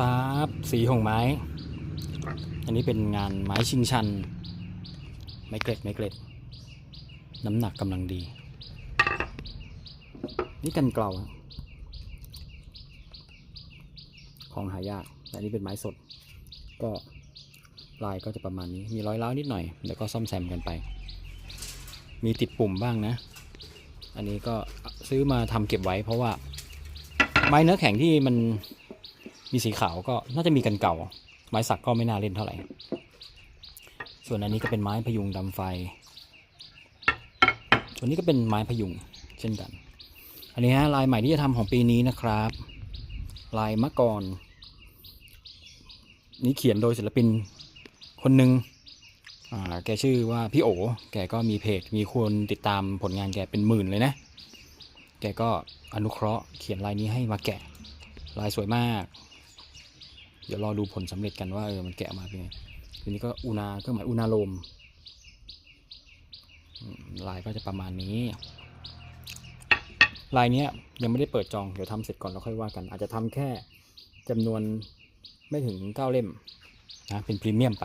ปั๊บสีของไม้ อันนี้เป็นงานไม้ชิงชัน ไม้เกล็ดไม้เกล็ด น้ำหนักกำลังดี นี่กันเกลาของหายากแต่นนี้เป็นไม้สด ก็ลายก็จะประมาณนี้ มีร้อยร้านิดหน่อย แล้วก็ซ่อมแซมกันไป มีติดปุ่มบ้างนะ อันนี้ก็ซื้อมาทำเก็บไว้ เพราะว่าไม้เนื้อแข็งที่มัน มีสีขาวก็น่าจะมีกันเก่า ไม้สักก็ไม่น่าเล่นเท่าไหร่ ส่วนอันนี้ก็เป็นไม้พยุงดำไฟ ส่วนนี้ก็เป็นไม้พยุงเช่นกัน อันนี้ฮะลายใหม่ที่จะทำของปีนี้นะครับ ลายมะกรนี่เขียนโดยศิลปินคนหนึ่งแกชื่อว่าพี่โอ แกก็มีเพจ มีคนติดตามผลงานแกเป็นหมื่นเลยนะ แกก็อนุเคราะห์เขียนลายนี้ให้มาแกะ ลายสวยมาก เดี๋ยวรอดูผลสำเร็จกันว่าเออมันแกะมาเป็นไงทีนี้ก็อุณาก็หมายอุณาลมลายก็จะประมาณนี้ ลายเนี้ยยังไม่ได้เปิดจอง เดี๋ยวทำเสร็จก่อนแล้วค่อยว่ากัน อาจจะทำแค่จำนวนไม่ถึงเก้าเล่มนะเป็นพรีเมียมไป